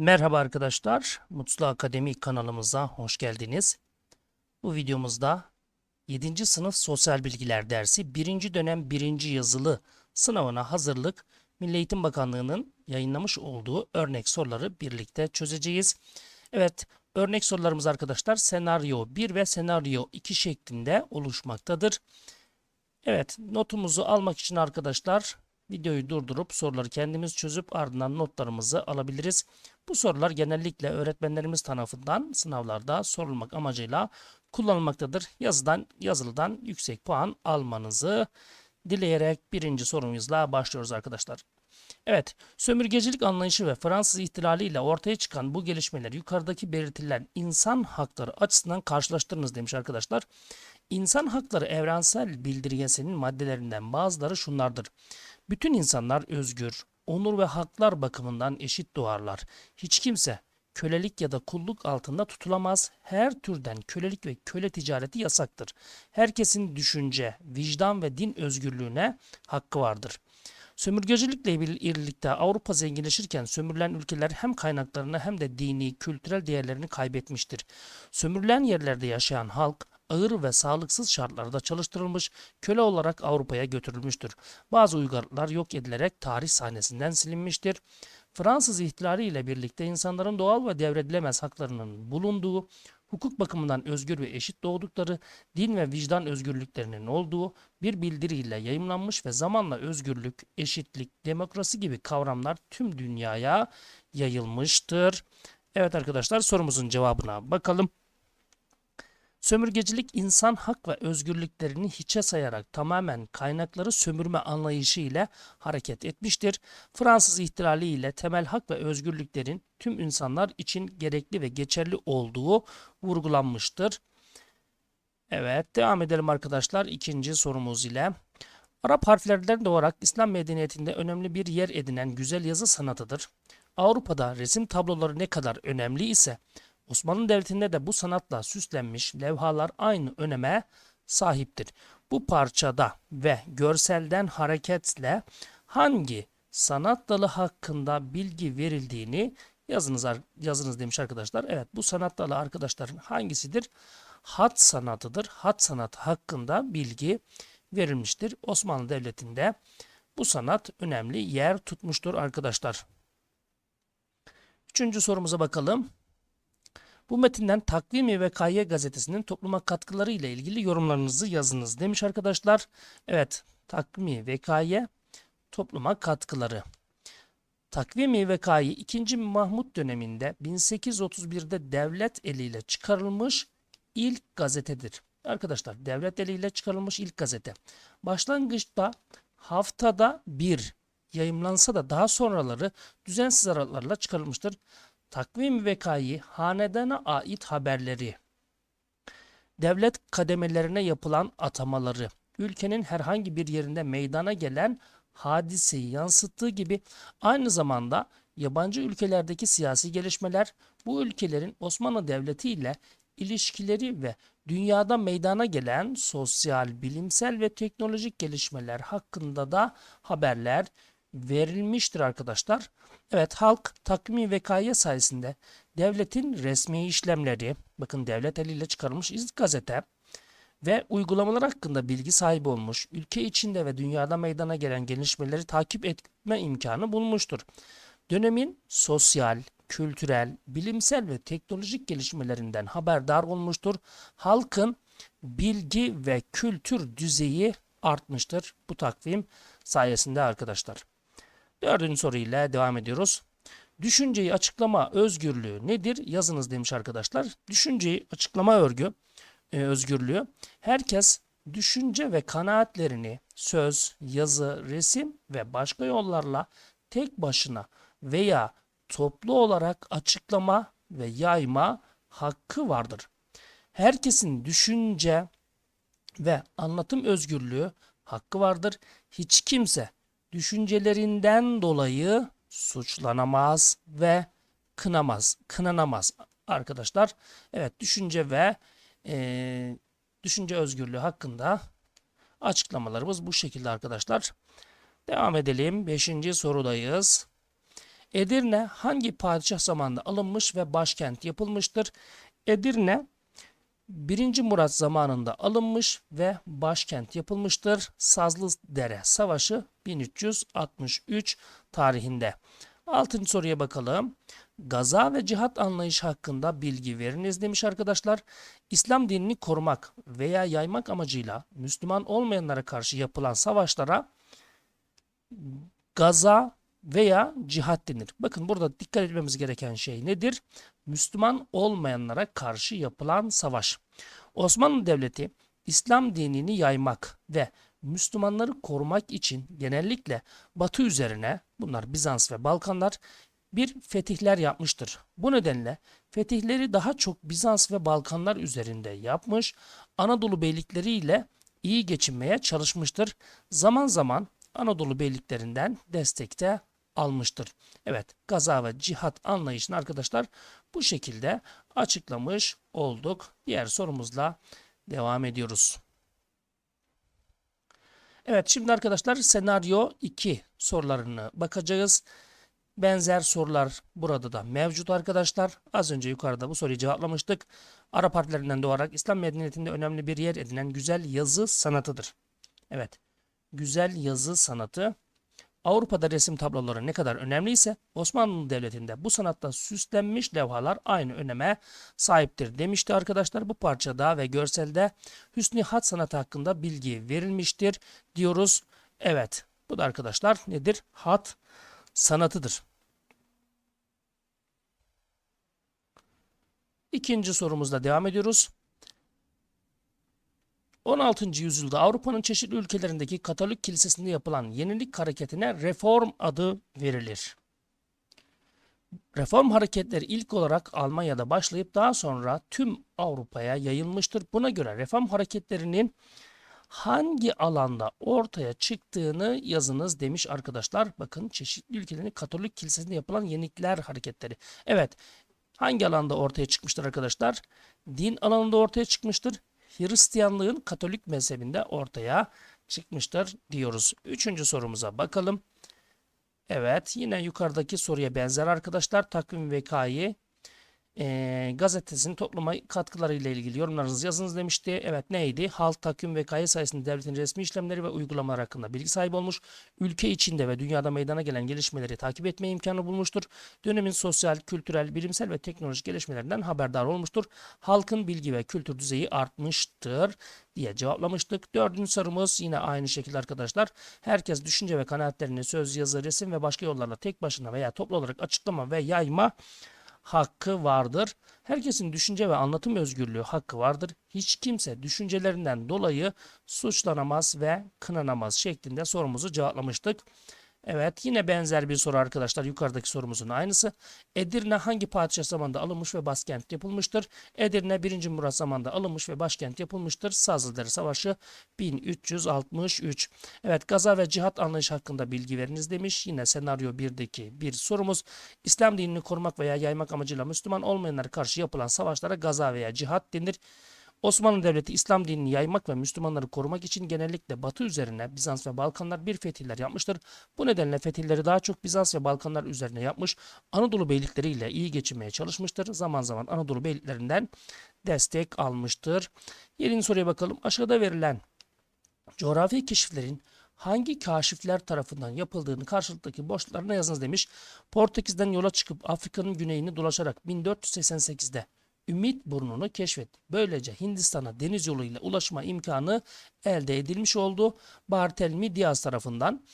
Merhaba arkadaşlar, Mutlu Akademi kanalımıza hoş geldiniz. Bu videomuzda 7. sınıf sosyal bilgiler dersi 1. dönem 1. yazılı sınavına hazırlık Milli Eğitim Bakanlığı'nın yayınlamış olduğu örnek soruları birlikte çözeceğiz. Evet, örnek sorularımız arkadaşlar senaryo 1 ve senaryo 2 şeklinde oluşmaktadır. Evet, notumuzu almak için arkadaşlar videoyu durdurup soruları kendimiz çözüp ardından notlarımızı alabiliriz. Bu sorular genellikle öğretmenlerimiz tarafından sınavlarda sorulmak amacıyla kullanılmaktadır. Yazıdan, yazılıdan yüksek puan almanızı dileyerek birinci sorumuzla başlıyoruz arkadaşlar. Evet, sömürgecilik anlayışı ve Fransız ihtilali ile ortaya çıkan bu gelişmeler yukarıdaki belirtilen insan hakları açısından karşılaştırınız demiş arkadaşlar. İnsan hakları evrensel bildirgesinin maddelerinden bazıları şunlardır. Bütün insanlar özgür, onur ve haklar bakımından eşit doğarlar. Hiç kimse kölelik ya da kulluk altında tutulamaz. Her türden kölelik ve köle ticareti yasaktır. Herkesin düşünce, vicdan ve din özgürlüğüne hakkı vardır. Sömürgecilikle birlikte Avrupa zenginleşirken sömürülen ülkeler hem kaynaklarını hem de dini, kültürel değerlerini kaybetmiştir. Sömürülen yerlerde yaşayan halk ağır ve sağlıksız şartlarda çalıştırılmış, köle olarak Avrupa'ya götürülmüştür. Bazı uygarlıklar yok edilerek tarih sahnesinden silinmiştir. Fransız ihtilali ile birlikte insanların doğal ve devredilemez haklarının bulunduğu, hukuk bakımından özgür ve eşit doğdukları, din ve vicdan özgürlüklerinin olduğu bir bildiriyle yayımlanmış ve zamanla özgürlük, eşitlik, demokrasi gibi kavramlar tüm dünyaya yayılmıştır. Evet arkadaşlar sorumuzun cevabına bakalım. Sömürgecilik insan hak ve özgürlüklerini hiçe sayarak tamamen kaynakları sömürme anlayışı ile hareket etmiştir. Fransız ihtilali ile temel hak ve özgürlüklerin tüm insanlar için gerekli ve geçerli olduğu vurgulanmıştır. Evet devam edelim arkadaşlar ikinci sorumuz ile. Arap harflerden doğarak İslam medeniyetinde önemli bir yer edinen güzel yazı sanatıdır. Avrupa'da resim tabloları ne kadar önemli ise Osmanlı Devleti'nde de bu sanatla süslenmiş levhalar aynı öneme sahiptir. Bu parçada ve görselden hareketle hangi sanat dalı hakkında bilgi verildiğini yazınız, yazınız demiş arkadaşlar. Evet bu sanat dalı arkadaşların hangisidir? Hat sanatıdır. Hat sanatı hakkında bilgi verilmiştir. Osmanlı Devleti'nde bu sanat önemli yer tutmuştur arkadaşlar. Üçüncü sorumuza bakalım. Bu metinden Takvimi ve Kayye gazetesinin topluma katkıları ile ilgili yorumlarınızı yazınız demiş arkadaşlar. Evet, Takvimi ve Kayye topluma katkıları. Takvimi ve Kayye 2. Mahmut döneminde 1831'de devlet eliyle çıkarılmış ilk gazetedir. Arkadaşlar devlet eliyle çıkarılmış ilk gazete. Başlangıçta haftada bir yayımlansa da daha sonraları düzensiz aralıklarla çıkarılmıştır. Takvim vekayı hanedana ait haberleri, devlet kademelerine yapılan atamaları, ülkenin herhangi bir yerinde meydana gelen hadiseyi yansıttığı gibi aynı zamanda yabancı ülkelerdeki siyasi gelişmeler bu ülkelerin Osmanlı Devleti ile ilişkileri ve dünyada meydana gelen sosyal, bilimsel ve teknolojik gelişmeler hakkında da haberler verilmiştir arkadaşlar. Evet halk takvimi vekaya sayesinde devletin resmi işlemleri, bakın devlet eliyle çıkarılmış ilk gazete ve uygulamalar hakkında bilgi sahibi olmuş, ülke içinde ve dünyada meydana gelen gelişmeleri takip etme imkanı bulmuştur. Dönemin sosyal, kültürel, bilimsel ve teknolojik gelişmelerinden haberdar olmuştur. Halkın bilgi ve kültür düzeyi artmıştır bu takvim sayesinde arkadaşlar. Dördüncü soruyla devam ediyoruz. Düşünceyi açıklama özgürlüğü nedir? Yazınız demiş arkadaşlar. Düşünceyi açıklama örgü, e, özgürlüğü. Herkes düşünce ve kanaatlerini söz, yazı, resim ve başka yollarla tek başına veya toplu olarak açıklama ve yayma hakkı vardır. Herkesin düşünce ve anlatım özgürlüğü hakkı vardır. Hiç kimse düşüncelerinden dolayı suçlanamaz ve kınamaz, kınanamaz arkadaşlar. Evet düşünce ve e, düşünce özgürlüğü hakkında açıklamalarımız bu şekilde arkadaşlar. Devam edelim. Beşinci sorudayız. Edirne hangi padişah zamanında alınmış ve başkent yapılmıştır? Edirne 1. Murat zamanında alınmış ve başkent yapılmıştır. Sazlıdere Savaşı 1363 tarihinde. Altıncı soruya bakalım. Gaza ve cihat anlayışı hakkında bilgi veriniz demiş arkadaşlar. İslam dinini korumak veya yaymak amacıyla Müslüman olmayanlara karşı yapılan savaşlara gaza veya cihat denir. Bakın burada dikkat etmemiz gereken şey nedir? Müslüman olmayanlara karşı yapılan savaş. Osmanlı Devleti İslam dinini yaymak ve Müslümanları korumak için genellikle Batı üzerine bunlar Bizans ve Balkanlar bir fetihler yapmıştır. Bu nedenle fetihleri daha çok Bizans ve Balkanlar üzerinde yapmış, Anadolu beylikleri ile iyi geçinmeye çalışmıştır. Zaman zaman Anadolu beyliklerinden destek de almıştır. Evet, gaza ve cihat anlayışını arkadaşlar bu şekilde açıklamış olduk. Diğer sorumuzla devam ediyoruz. Evet, şimdi arkadaşlar senaryo 2 sorularını bakacağız. Benzer sorular burada da mevcut arkadaşlar. Az önce yukarıda bu soruyu cevaplamıştık. Arap harflerinden doğarak İslam medeniyetinde önemli bir yer edinen güzel yazı sanatıdır. Evet, güzel yazı sanatı Avrupa'da resim tabloları ne kadar önemliyse Osmanlı Devleti'nde bu sanatta süslenmiş levhalar aynı öneme sahiptir demişti arkadaşlar. Bu parçada ve görselde Hüsnü Hat sanatı hakkında bilgi verilmiştir diyoruz. Evet bu da arkadaşlar nedir? Hat sanatıdır. İkinci sorumuzla devam ediyoruz. 16. yüzyılda Avrupa'nın çeşitli ülkelerindeki Katolik kilisesinde yapılan yenilik hareketine reform adı verilir. Reform hareketleri ilk olarak Almanya'da başlayıp daha sonra tüm Avrupa'ya yayılmıştır. Buna göre reform hareketlerinin hangi alanda ortaya çıktığını yazınız demiş arkadaşlar. Bakın çeşitli ülkelerin Katolik kilisesinde yapılan yenilikler hareketleri. Evet hangi alanda ortaya çıkmıştır arkadaşlar? Din alanında ortaya çıkmıştır. Hristiyanlığın Katolik mezhebinde ortaya çıkmıştır diyoruz. Üçüncü sorumuza bakalım. Evet yine yukarıdaki soruya benzer arkadaşlar. Takvim vekayı e, gazetesinin topluma katkılarıyla ilgili yorumlarınızı yazınız demişti. Evet neydi? Halk takvim ve kayıt sayesinde devletin resmi işlemleri ve uygulamalar hakkında bilgi sahibi olmuş. Ülke içinde ve dünyada meydana gelen gelişmeleri takip etme imkanı bulmuştur. Dönemin sosyal, kültürel, bilimsel ve teknolojik gelişmelerinden haberdar olmuştur. Halkın bilgi ve kültür düzeyi artmıştır diye cevaplamıştık. Dördüncü sorumuz yine aynı şekilde arkadaşlar. Herkes düşünce ve kanaatlerini söz, yazı, resim ve başka yollarla tek başına veya toplu olarak açıklama ve yayma hakkı vardır. Herkesin düşünce ve anlatım özgürlüğü hakkı vardır. Hiç kimse düşüncelerinden dolayı suçlanamaz ve kınanamaz şeklinde sorumuzu cevaplamıştık. Evet yine benzer bir soru arkadaşlar yukarıdaki sorumuzun aynısı. Edirne hangi padişah zamanında alınmış ve başkent yapılmıştır? Edirne 1. Murat zamanında alınmış ve başkent yapılmıştır. Sazlıdere Savaşı 1363. Evet gaza ve cihat anlayışı hakkında bilgi veriniz demiş. Yine senaryo 1'deki bir sorumuz. İslam dinini korumak veya yaymak amacıyla Müslüman olmayanlara karşı yapılan savaşlara gaza veya cihat denir. Osmanlı Devleti İslam dinini yaymak ve Müslümanları korumak için genellikle Batı üzerine Bizans ve Balkanlar bir fetihler yapmıştır. Bu nedenle fetihleri daha çok Bizans ve Balkanlar üzerine yapmış, Anadolu beylikleriyle iyi geçinmeye çalışmıştır. Zaman zaman Anadolu beyliklerinden destek almıştır. Yeni soruya bakalım. Aşağıda verilen coğrafi keşiflerin hangi kaşifler tarafından yapıldığını karşılıktaki boşluklarına yazınız demiş. Portekiz'den yola çıkıp Afrika'nın güneyini dolaşarak 1488'de Ümit burnunu keşfetti. Böylece Hindistan'a deniz yoluyla ulaşma imkanı elde edilmiş oldu. Bartelmi Diaz tarafından.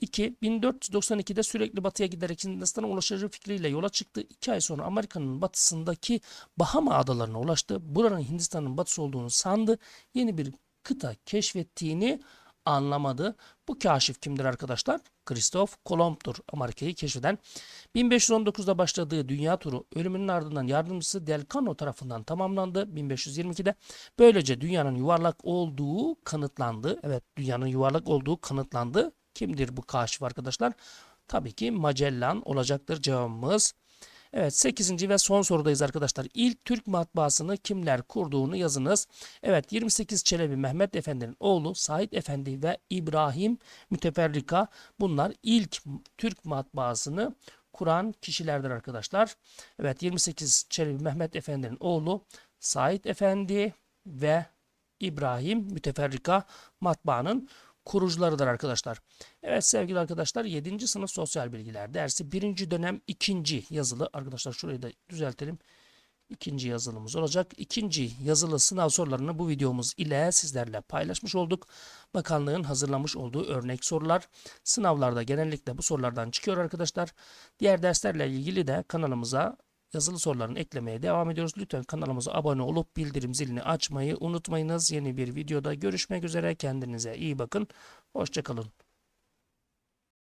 2. 1492'de sürekli batıya giderek Hindistan'a ulaşacağı fikriyle yola çıktı. 2 ay sonra Amerika'nın batısındaki Bahama adalarına ulaştı. Buranın Hindistan'ın batısı olduğunu sandı. Yeni bir kıta keşfettiğini anlamadı. Bu kaşif kimdir arkadaşlar? Kristof Kolomb'dur Amerika'yı keşfeden. 1519'da başladığı dünya turu ölümünün ardından yardımcısı Del Cano tarafından tamamlandı 1522'de. Böylece dünyanın yuvarlak olduğu kanıtlandı. Evet dünyanın yuvarlak olduğu kanıtlandı. Kimdir bu kaşif arkadaşlar? Tabii ki Magellan olacaktır cevabımız. Evet 8. ve son sorudayız arkadaşlar. İlk Türk matbaasını kimler kurduğunu yazınız. Evet 28 Çelebi Mehmet Efendi'nin oğlu Said Efendi ve İbrahim Müteferrika bunlar ilk Türk matbaasını kuran kişilerdir arkadaşlar. Evet 28 Çelebi Mehmet Efendi'nin oğlu Said Efendi ve İbrahim Müteferrika matbaanın kurucularıdır arkadaşlar. Evet sevgili arkadaşlar 7. sınıf sosyal bilgiler dersi 1. dönem 2. yazılı arkadaşlar şurayı da düzeltelim. İkinci yazılımız olacak. İkinci yazılı sınav sorularını bu videomuz ile sizlerle paylaşmış olduk. Bakanlığın hazırlamış olduğu örnek sorular. Sınavlarda genellikle bu sorulardan çıkıyor arkadaşlar. Diğer derslerle ilgili de kanalımıza yazılı sorularını eklemeye devam ediyoruz. Lütfen kanalımıza abone olup bildirim zilini açmayı unutmayınız. Yeni bir videoda görüşmek üzere. Kendinize iyi bakın. Hoşçakalın.